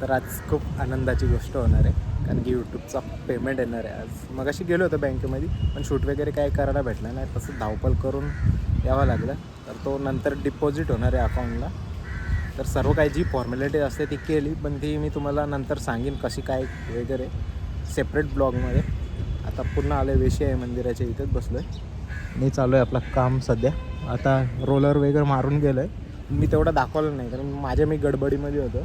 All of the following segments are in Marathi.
तर आज खूप आनंदाची गोष्ट होणार आहे कारण की यूट्यूबचा पेमेंट येणार आहे. आज मग अशी गेलो होतो बँकेमध्ये पण शूट वगैरे काय करायला भेटलं नाही. तसं धावपल करून यावं लागलं. तर तो नंतर डिपॉझिट होणार आहे अकाउंटला तर सर्व काही जी फॉर्मॅलिटी असते ती केली पण ती मी तुम्हाला नंतर सांगेन कशी काय वगैरे सेपरेट ब्लॉगमध्ये आता पूर्ण आलं वेशी आहे मंदिराच्या इथेच बसलो आहे मी चालू आहे आपलं काम सध्या. आता रोलर वगैरे मारून गेलो आहे मी तेवढं दाखवलं नाही कारण माझ्या मी गडबडीमध्ये होतो.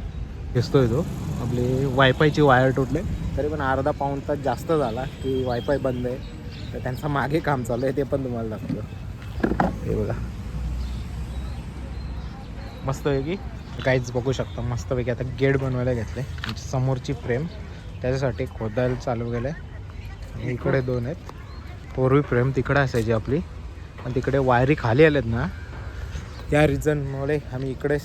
दिसतोय तो. आपली वायफायची वायर तुटले. तरी पण अर्धा पाऊण तास जास्त झाला की वायफाय बंद आहे. तर त्यांचं मागे काम चालू आहे ते पण तुम्हाला दाखवतो. हे बघा. मस्तपैकी काहीच बघू शकता. मस्तपैकी आता गेट बनवायला घेतले. समोरची फ्रेम. त्याच्यासाठी खोदायला चालू केलं आहे इकडे दोन आहेत. पूर्वी फ्रेम तिकडे असायची आपली. पण तिकडे वायरी खाली आल्यात ना. त्या रिझनमुळे आम्ही इकडे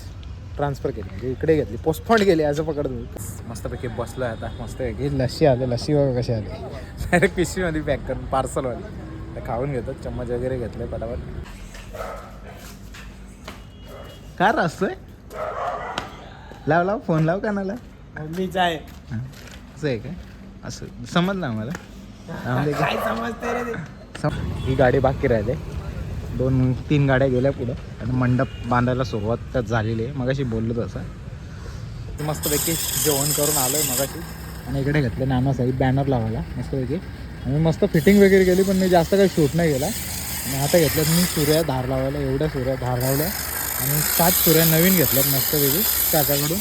ट्रान्सफर केली म्हणजे इकडे घेतली पोस्टपॉन्ड केली असं पकडतो मस्तपैकी बसलो आहे. आता मस्तपैकी लस्सी आले लस्सी बघा कशी आली. डायरेक्ट पिशवीमध्ये पॅक करून पार्सलवाली तर खाऊन घेतो चम्मच वगैरे घेतले पटापट. काय असतोय लाव लाव फोन लाव कानाला. मीच आहे असं आहे काय असं समजलं आम्हाला. ही गाडी बाकी राहिली. दोन तीन गाड्या गेल्या पुढं. आणि मंडप बांधायला सुरुवात त्यात झालेली आहे. मगाशी बोललो तसं. मस्तपैकी जेवण करून आलो आहे मगाशी. आणि इकडे घेतलं नानासाहेब बॅनर लावायला. मस्तपैकी. आणि मस्त फिटिंग वगैरे केली पण मी जास्त काही शूट नाही केला. आणि आता घेतलं मी सूर्या धार लावायला. एवढ्या सूर्या धार लावल्या. आणि सात सूर्या नवीन घेतल्यात मस्तपैकी काकाकडून.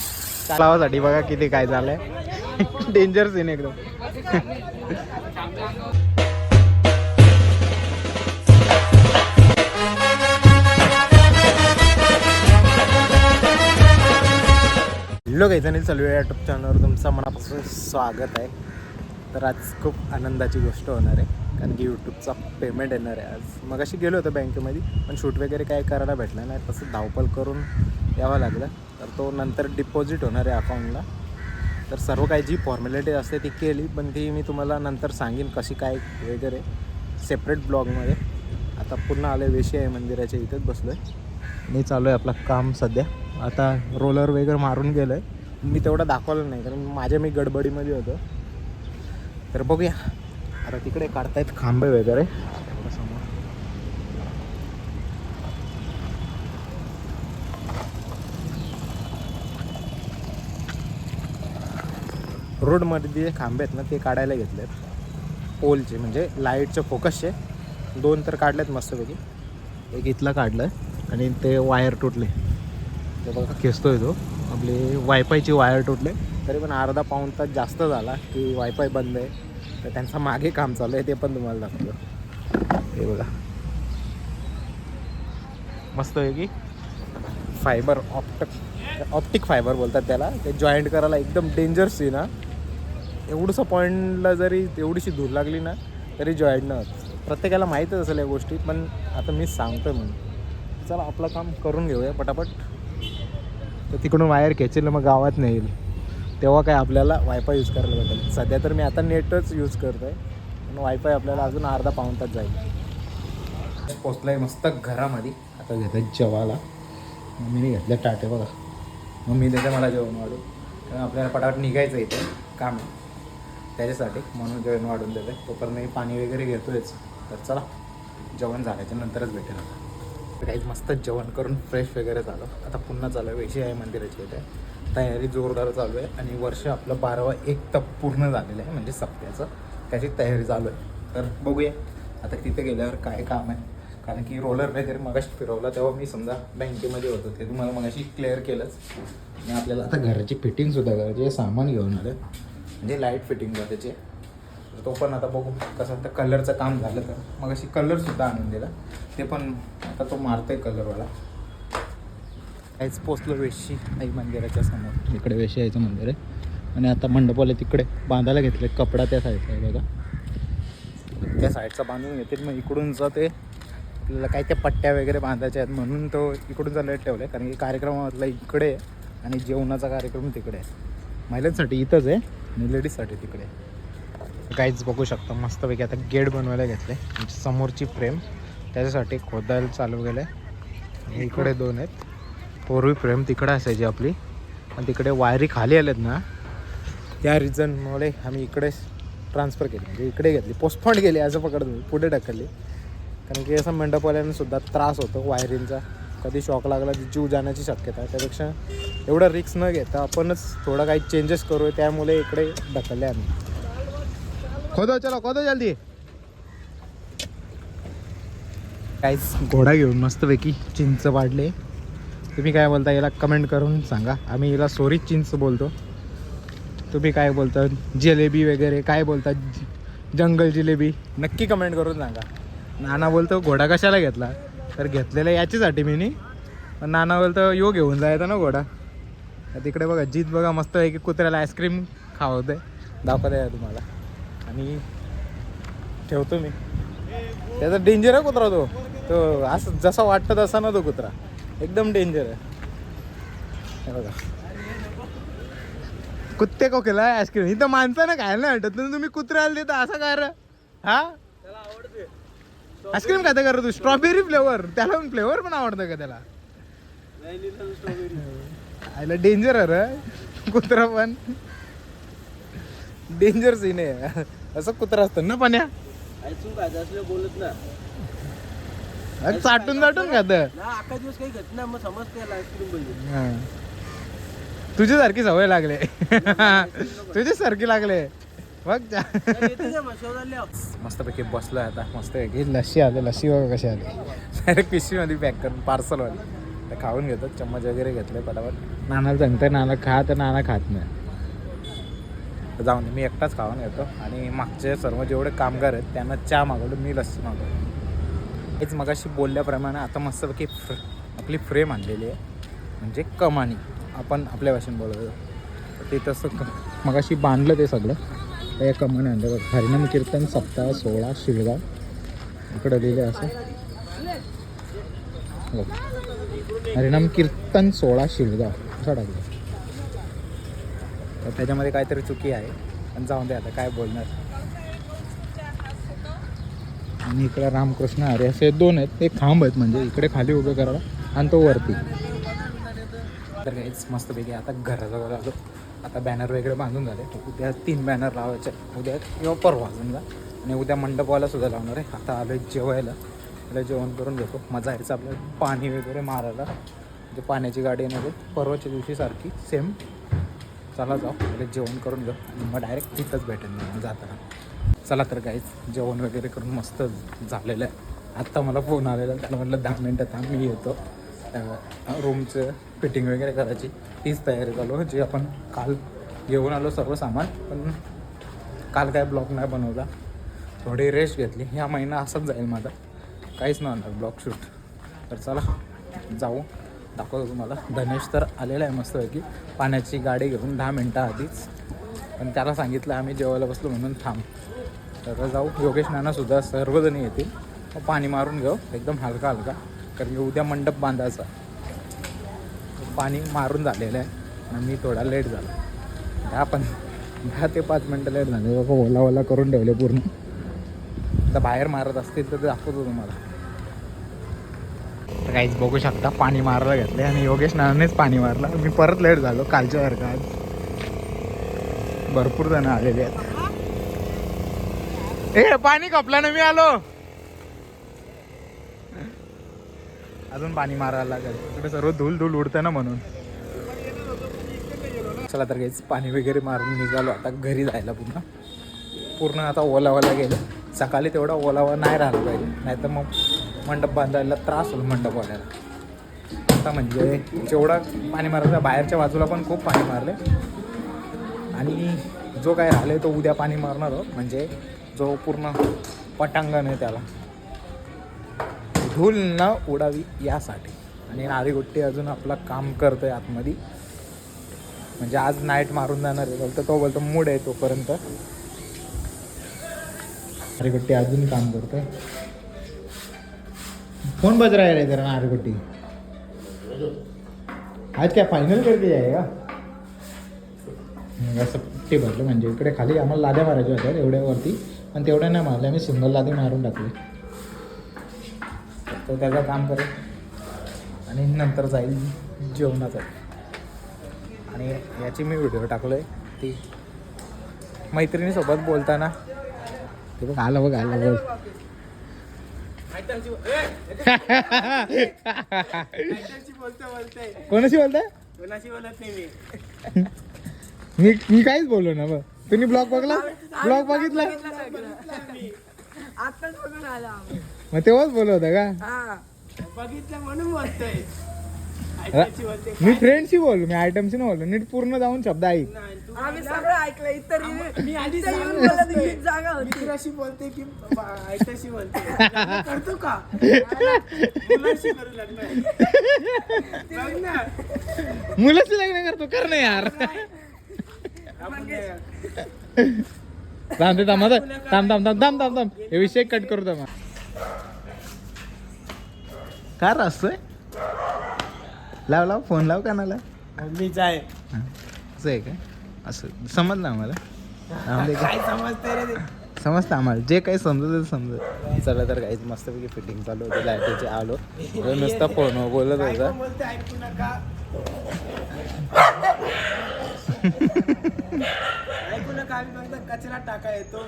लावासाठी बघा किती काय झालं आहे डेंजर सीन एकदम. हॅलो काही जणी चालू आहे यूट्यूब चॅनलवर तुमचं मनापासून स्वागत आहे. तर आज खूप आनंदाची गोष्ट होणार आहे कारण की यूट्यूबचा पेमेंट येणार आहे. आज मग अशी गेलो होतो बँकेमध्ये पण शूट वगैरे काय करायला भेटलं नाही तसं धावपल करून यावं लागलं. तर तो नंतर डिपॉझिट होणार आहे अकाउंटला तर सर्व काही जी फॉर्मॅलिटी असते ती केली पण ती मी तुम्हाला नंतर सांगेन कशी काय वगैरे सेपरेट ब्लॉगमध्ये आता पुन्हा आलं वेशी आहे मंदिराच्या इथेच बसलो आहे मी चालू आहे आपलं काम सध्या. आता रोलर वगैरे मारून गेलं आहे मी तेवढं दाखवलं नाही कारण माझ्या मी गडबडीमध्ये होतो. तर बघूया. आता तिकडे काढतायत खांबे वगैरे. रोडमध्ये जे खांबे आहेत ना ते काढायला घेतलेत. पोलचे म्हणजे लाईटचे फोकसचे दोन तर काढलेत मस्तपैकी. एक इथला काढलं आणि ते वायर तुटले. ते बघा खेचतोय तो. आपली वायफायची वायर तुटले. तरी पण अर्धा पाऊण तास जास्त झाला की वायफाय बंद आहे. तर त्यांचं मागे काम चालू आहे ते पण तुम्हाला दाखवतो. हे बघा. की? फायबर ऑप्टक ऑप्टिक फायबर बोलतात त्याला. ते जॉईंट करायला एकदम डेंजरस आहे ना. एवढंसं पॉईंटला जरी एवढीशी धूर लागली ना तरी जॉईंट न प्रत्येकाला माहीतच असेल या गोष्टी पण आता मी सांगतोय म्हणून. चला आपलं काम करून घेऊया पटापट. तर तिकडून वायर खेचेल मग गावात नाही येईल तेव्हा काय आपल्याला वायफाय यूज करायला भेटेल. सध्या तर मी आता नेटच यूज करतो आहे पण वायफाय आपल्याला अजून अर्धा पाऊण तास जाईल. पोचलं आहे मस्त घरामध्ये. आता घेतात जेवायला. मम्मीने घेतलं टाटे बघा. मम्मी देते मला जेवण वाढून. कारण आपल्याला पटापट निघायचं इथे काम. आहे त्याच्यासाठी म्हणून जेवण वाढून देते. तोपर्यंत मी पाणी वगैरे घेतोयच. तर चला जेवण झाल्याच्या नंतरच भेटेल आता. काही मस्त जेवण करून फ्रेश वगैरे झालं. आता पुन्हा चालू आहे वेशी आहे मंदिराची इथे. तयारी जोरदार चालू आहे आणि वर्ष आपलं बारावा एक तप पूर्ण झालेलं आहे म्हणजे सप्त्याचं. त्याची तयारी चालू आहे तर बघूया. आता तिथे गेल्यावर काय काम आहे. कारण की रोलर वगैरे मगाशी फिरवला तेव्हा मी समजा बँकेमध्ये होतो ते तुम्हाला मगाशी क्लिअर केलंच. आणि आपल्याला आता घराची फिटिंगसुद्धा करायची सामान घेऊन आलं म्हणजे लाइट फिटिंग त्याचे. तो पण आता बघू कसं आता कलरचं काम झालं तर. मग अशी कलरसुद्धा आणून दिला. ते पण आता तो मारतोय कलरवाला काहीच पोचलो वेशी आई मंदिराच्या समोर. इकडे वेशी आईचं मंदिर आहे. आणि आता मंडपाला तिकडे. बांधायला घेतले कपडा त्या साईडचा आहे बघा. त्या साईडचा बांधून घेतील. मग इकडूनचा ते. आपल्याला काय त्या पट्ट्या वगैरे बांधायच्या आहेत म्हणून तो इकडूनचा लेट ठेवला आहे कारण की कार्यक्रमातला इकडे आहे आणि जेवणाचा कार्यक्रम तिकडे आहे. महिलांसाठी इथंच आहे आणि लेडीजसाठी तिकडे काहीच बघू शकता. मस्तपैकी आता गेट बनवायला घेतले म्हणजे समोरची फ्रेम. त्याच्यासाठी खोदायला चालू केलं आहे इकडे दोन आहेत. पूर्वी फ्रेम तिकडे असायची आपली. आणि तिकडे वायरी खाली आल्यात ना त्या रिझनमुळे आम्ही इकडेच ट्रान्सफर केली. म्हणजे इकडे घेतली पोस्टपॉन्ड केली असं पकडत पुढे ढकलली. कारण की असं मंडपवाल्यांना सुद्धा त्रास होतो वायरिंगचा कधी शॉक लागला तर जीव जाण्याची शक्यता आहे. त्यापेक्षा एवढा रिक्स न घेता आपणच थोडं काही चेंजेस करू त्यामुळे इकडे ढकलले आम्ही. खोदो चलो खोदो जल्दी. काहीच घोडा घेऊन मस्तपैकी चिंच वाढले. तुम्ही काय बोलता याला कमेंट करून सांगा. आम्ही याला सोरी चिंच बोलतो. तुम्ही काय बोलता? जिलेबी वगैरे काय बोलता? जंगल जिलेबी नक्की कमेंट करून सांगा. नाना बोलतो घोडा कशाला घेतला? तर घेतलेला याच्यासाठी मी पण नाना बोलतो यो घेऊन जायचा ना घोडा. तिकडे बघा जीत बघा मस्त आहे की कुत्र्याला आईस्क्रीम खावते दाखवत आहे तुम्हाला. आणि ठेवतो मी. त्याचा डेंजर आहे कुत्रा तो. तो असं जसा वाटतं तसा ना तो कुत्रा. एकदम डेंजर आहे. बघा. कुत्ते को केला आईस्क्रीम इथं माणसानं खायला नाही वाटत तुम्ही कुत्र्याला देता असं काय रे? हा? आईस्क्रीम खाते कर तू? स्ट्रॉबेरी फ्लेवर त्याला पण फ्लेवर पण आवडतं का त्याला? आयला डेंजर आहे रे. कुत्रा पण. डेंजर सीन आहे. असं कुत्रा असतं ना पाण्या? असलं बोलत ना अरे चाटून चाटून खात. ना अख्खा दिवस काही घेत ना मग समजते आईस्क्रीम पाहिजे तुझी सारखी सवय लागले. तुझी सारखी लागले. बघ. जा. मस्तपैकी बसलोय आता. मस्त पैकी लस्सी आले लस्सी बघा कशी आली. डायरेक्ट पिशवीमध्ये पॅक करून पार्सलवाली तर खाऊन घेतो. चम्मच वगैरे घेतले पटापट. नानाला सांगतोय नाना खा तर नाना खात नाही. तर जाऊन मी एकटाच खाऊन येतो. आणि मागचे सर्व जेवढे कामगार आहेत त्यांना चहा मागवलं मी लस्सी मागवलं हेच मगाशी बोलल्याप्रमाणे आता मस्तपैकी फ्र आपली फ्रेम आणलेली आहे. म्हणजे कमानी. आपण आपल्या भाषेत बोलतो. तर ते तसं क मगाशी बांधलं ते सगळं. तर या कमानी आणलं बघ. हरिनाम कीर्तन सप्ताह सोळा शिळगाव इकडं लिहिलं असं. हरिनाम कीर्तन सोळा शिळगाव असं टाकलं तर त्याच्यामध्ये काहीतरी चुकी आहे. पण जाऊन दे आता काय बोलणार? आणि इकडे रामकृष्ण अरे असे दोन आहेत. एक खांब आहेत म्हणजे इकडे खाली उभे करावा आणि तो वरती. तर काहीच मस्तपैकी आता घराजवळ आलो. आता बॅनर वगैरे बांधून झाले. उद्या तीन बॅनर लावायचे उद्या किंवा परवा समजा आणि उद्या मंडपवाला सुद्धा लावणार आहे. आता आलो जेवायला. त्याला जेवण करून घेतो. मजा यायचं आपलं पाणी वगैरे मारायला. म्हणजे पाण्याची गाडी येणार परवाच्या दिवशी सारखी सेम चला जाऊ. म्हणजे जेवण करून घेऊ आणि मग डायरेक्ट तिथंच भेटेन मग जाताना. चला तर काहीच जेवण वगैरे करून मस्त झालेलं आहे. आत्ता मला फोन आलेला त्याला म्हटलं दहा मिनटं थांब मी येतो. रूमचं फिटिंग वगैरे करायची. तीच तयारी चालू जे आपण काल घेऊन आलो सर्व सामान पण काल काय ब्लॉग नाही बनवला. थोडी रेस्ट घेतली. ह्या महिना असाच जाईल माझा. काहीच नाही होणार ब्लॉग शूट तर चला जाऊ. दाखवतो तुम्हाला. धनेश तर आलेला आहे मस्तपैकी. पाण्याची गाडी घेऊन दहा मिनटं आधीच. पण त्याला सांगितलं आम्ही जेवायला बसलो म्हणून थांब. तर जाऊ. योगेश नानासुद्धा सर्वजण येतील. मग पाणी मारून घेऊ. एकदम हलका हलका. कारण की उद्या मंडप बांधायचा. पाणी मारून झालेलं आहे. आणि मी थोडा लेट झाला. दहा पण दहा ते पाच मिनटं लेट झाले. बाबा ओला ओला करून ठेवले पूर्ण. आता बाहेर मारत असतील तर ते दाखवतो तुम्हाला. तर काहीच बघू शकता पाणी मारायला घेतले आणि योगेश नानानेच पाणी मारलं. मी परत लेट झालो कालच्या सारखं आज. भरपूर जण आलेले आहेत. ए पाणी कपला ना मी आलो. अजून पाणी मारायला लागेल. इकडे सर्व धूल धूल उडतं ना म्हणून. चला तर काहीच पाणी वगैरे मारून निघालो. आता घरी जायला पुन्हा. पूर्ण आता ओलावाला गेलं. सकाळी तेवढा ओलावा नाही राहिला पाहिजे. नाही तर मग मंडप बांधायला त्रास होईल मंडपवाल्याला आता म्हणजे जेवढा पाणी मारायचं बाहेरच्या बाजूला पण खूप पाणी मारले. आणि जो काय राहिले तो उद्या पाणी मारणार आहोत. म्हणजे जो पूर्ण पटांगण आहे त्याला. धूल न उडावी यासाठी. आणि नारीगुट्टी अजून आपलं काम करतोय आतमध्ये. म्हणजे आज नाईट मारून जाणार आहे. बोलतो तो बोलतो मूड आहे तोपर्यंत. नारीगुट्टी अजून काम करतोय. फोन बज रहा है रे तेरा नारीगुट्टी आज काय? फायनल करके जाएगा का असं ते भरलं म्हणजे इकडे खाली आम्हाला लाद्या मारायच्या होत्या एवढ्यावरती. पण तेवढ्या नाही मारल्या आम्ही सिंगल लादे मारून टाकले. तो त्याचं काम करेल. आणि नंतर जाईल जेवणाचं. आणि याची मी व्हिडिओ टाकलो आहे ती मैत्रिणीसोबत बोलताना. ते बघ आलं बघ आलं बघ. कोणाशी बोलताय? कोणाशी बोलत नाही मी मी मी काहीच बोललो ना बघ. तुम्ही ब्लॉग बघला? ब्लॉग बघितला? आताच बघून आला आम्ही. मग तेव्हाच बोलत होता का? हा. बघितलं म्हणून बोलतोय मी फ्रेंडशी बोललो मी आयटमशी नाही बोललो. नीट पूर्ण जाऊन शब्द ऐक. तू आम्ही सगळं ऐकलं इतर मी आधी येऊन बोलत असतोय. हीच जागा होती. मित्राशी बोलते की ऐकाशी बोलते. लग्न करतो का? मुलाशी करू लग्न बघ ना मुलाशी लग्न करतो कर ना यार. आपण थांब ते थांब आता. थांब थांब थांब थांब थांब थांब. हे विषय कट करू थांब. काय असतोय लाव लाव फोन लाव कानाला. मीच आहे असं आहे का? असं समजलं आम्हाला? समजते रे ते? समजतं आम्हाला. जे काही समजत ते समजत. चला तर काहीच मस्तपैकी फिटिंग चालू होती लाईटीची आलो. नुसता फोन बोलत होता. पण बोलते ऐकू नका. ऐकू नका आम्ही फक्त कचरा टाका येतो.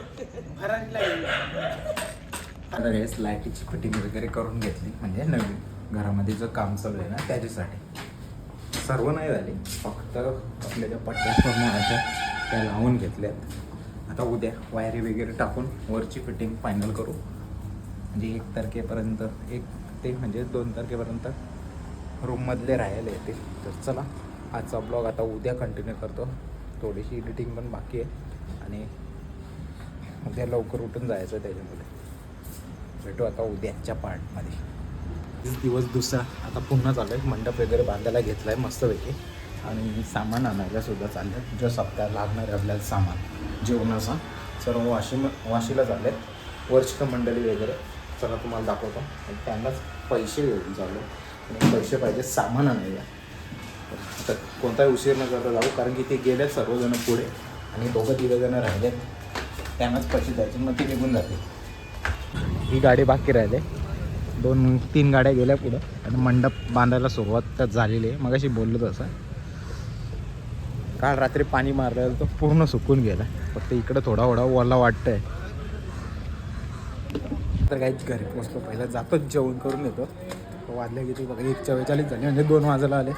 आता लाईटीची फिटिंग वगैरे करून घेतली. म्हणजे नवीन. घरामध्ये जो काम चालू आहे ना त्याच्यासाठी. सर्व नाही झाले. फक्त आपल्या ज्या पट्ट्या अशा त्या लावून घेतल्यात. आता उद्या वायरी वगैरे टाकून वरची फिटिंग फायनल करू. म्हणजे एक तारखेपर्यंत एक ते म्हणजे दोन तारखेपर्यंत रूममधले राहायला येतील. तर चला आजचा ब्लॉग आता उद्या कंटिन्यू करतो. थोडीशी एडिटिंग पण बाकी आहे. आणि उद्या लवकर उठून जायचं त्याच्यामध्ये. भेटू आता उद्याच्या पार्टमध्ये दिवस दुसरा. आता पुन्हा चालू आहे मंडप वगैरे बांधायला घेतला आहे मस्तपैकी. आणि सामान आणायला सुद्धा चाललं आहे जो सप्ताह लागणार आहे आपल्याला सामान. जेवणाचा. सर्व वाशिम वाशीला चालले आहेत वर्षिक मंडळी वगैरे. चला तुम्हाला दाखवतो. आणि त्यांनाच पैसे घेऊन चाललो. आणि पैसे पाहिजे सामान आणायला. तर कोणताही उशीर न करता जाऊ. कारण की ते गेलेत सर्वजण पुढे. आणि दोघं तिघंजणं राहिले राहिलेत. त्यांनाच पैसे द्यायचे. मग ते निघून जाते ही गाडी बाकी राहिले. दोन तीन गाड्या गेल्या पुढं. आणि मंडप बांधायला सुरुवात झालेली आहे. मगाशी बोललो तसं. काल रात्री पाणी मारलं तर पूर्ण सुकून गेला. फक्त इकडं थोडा थोडा ओला वाटतंय. तर काहीच घरी पोचलो पहिलं जातोच जेवण करून येतो. वाजल्या किती बघा एक चव्वेचाळीस झाले. म्हणजे दोन वाजायला आले.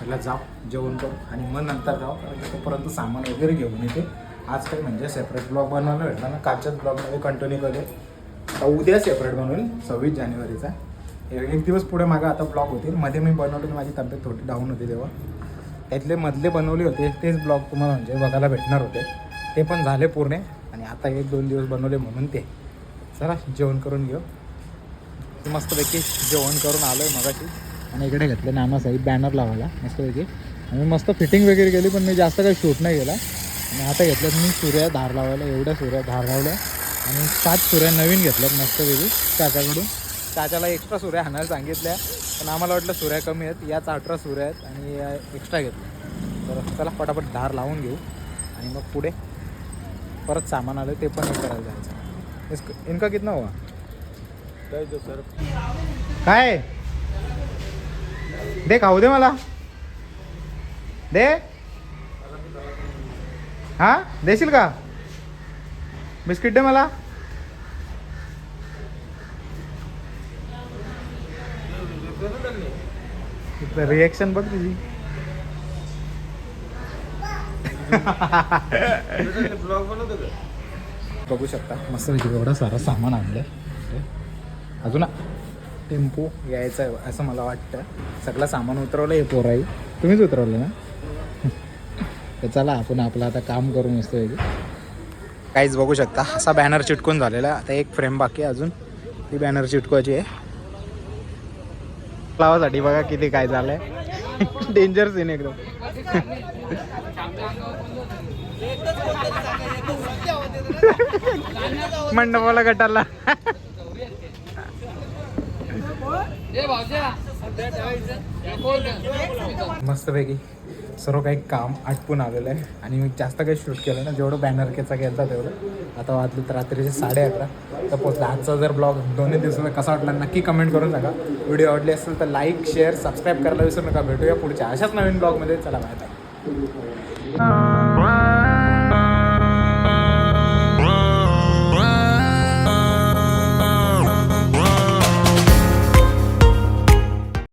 पहिला जाऊ जेवण करू. आणि मग नंतर जाऊ. कारण तोपर्यंत सामान वगैरे घेऊन येते. आज काही म्हणजे सेपरेट ब्लॉग बनवायला भेटला ना कालच्याच ब्लॉगमध्ये कंटिन्यू केले उद्या सेपरेट बनवेल सव्वीस जानेवारीचा. एक दिवस पुढे मागं आता ब्लॉग होतील. मध्ये मी बनवले माझी तब्येत थोडी डाऊन होती तेव्हा. त्यातले मधले बनवले होते तेच ब्लॉग तुम्हाला म्हणजे बघायला भेटणार होते. ते पण झाले पूर्ण. आणि आता एक दोन दिवस बनवले म्हणून ते. चला जेवण करून घेऊ. मस्तपैकी जेवण करून आलो आहे मगाशी. आणि इकडे घेतले नानासाहेब बॅनर लावायला. मस्तपैकी. आणि मस्त फिटिंग वगैरे केली पण मी जास्त काही शूट नाही केला. आणि आता घेतलं मी सूर्या धार लावायला. एवढ्या सूर्या धार लावल्या. आणि सात सुऱ्या नवीन घेतल्यात मस्तपैकी चाच्याकडून चाच्याला एक्स्ट्रा सुऱ्या हाणायला सांगितल्या पण आम्हाला वाटलं सुऱ्या कमी आहेत याच अठरा सुऱ्या आहेत आणि या एक्स्ट्रा घेतल्या. तर चला पटापट धार लावून घेऊ आणि मग पुढे परत सामान आलं ते पण हे करायला जायचं. इसक- इनका कितना हुआ? काय? दे खाऊ दे मला. दे. हा? देशील का? बिस्किट दे मला. रिएक्शन बघ तुझी. बघू शकता. मस्त एवढा सारा सामान आणलं अजून टेम्पो यायचा आहे असं मला वाटतं. सगळं सामान उतरवलं हे पोराई तुम्हीच उतरवलं ना? तर चला आपण आपलं आता काम करू मस्त काहीच बघू शकता. असा बॅनर चिटकून झालेला. आता एक फ्रेम बाकी अजून. ती बॅनर चिटकवायची आहे. लावासाठी बघा किती काय झालंय. डेंजर सीन एकदम. मंडपाला गटाला. मस्तपैकी. सर्व काही काम आटपून आलेलं आहे. आणि मी जास्त काही शूट केलं ना जेवढं बॅनरकेचा केला तेवढं. आता वाजली तर रात्रीचे साडे अकरा तर पोचला आजचा जर ब्लॉग दोन्ही दिवसाचा कसा वाटला नक्की कमेंट करून सांगा. व्हिडिओ आवडली असेल तर लाईक शेअर सबस्क्राईब करायला विसरू नका. भेटूया पुढच्या अशाच नवीन ब्लॉगमध्ये चला माहिती